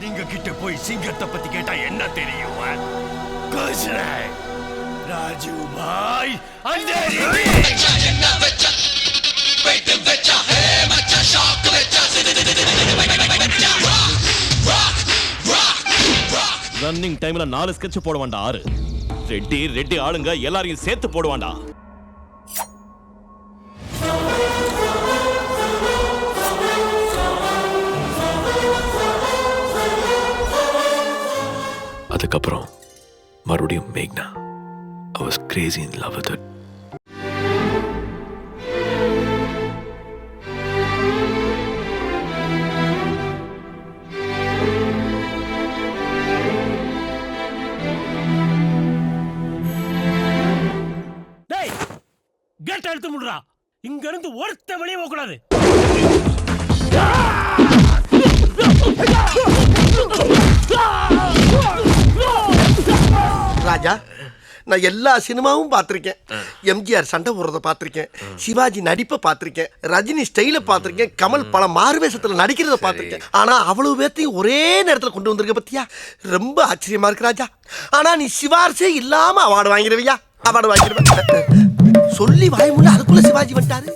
நீங்க கிட்ட போய் சிங்கத்தை பத்தி கேட்டா என்ன தெரியும்? ராஜீவ் பாய் ரன்னிங் டைம்ல நாலு ஸ்கெட்ச் போடுவான்டா ஆறு. ரெட்டி ரெட்டி ஆளுங்க எல்லாரையும் சேர்த்து போடுவான்டா. அதுக்கப்புறம் மறுபடியும் மேக்னா. I was crazy in love with her. எடுத்து முடுறா. இங்க இருந்து ஒருத்த வெளியே போக ராஜா நான் எல்லா சினிமாவும் பார்த்துருக்கேன். எம்ஜிஆர் சண்டை போடுறத பார்த்துருக்கேன். சிவாஜி நடிப்பை பார்த்துருக்கேன். ரஜினி ஸ்டைல பார்த்துருக்கேன். கமல் பல மாறுவேஷத்தில் நடிக்கிறத பார்த்துருக்கேன். ஆனா அவ்வளவு பேர்த்தையும் ஒரே நேரத்தில் கொண்டு வந்திருக்க பத்தியா? ரொம்ப ஆச்சரியமா இருக்கு ராஜா. ஆனா நீ சிவாரிசே இல்லாம அவார்டு வாங்கிடுவியா அவார்டு வாங்கிடுவேன் சொல்லி வாய முடியல அதுக்குள்ள சிவாஜி வந்துட்டாரு.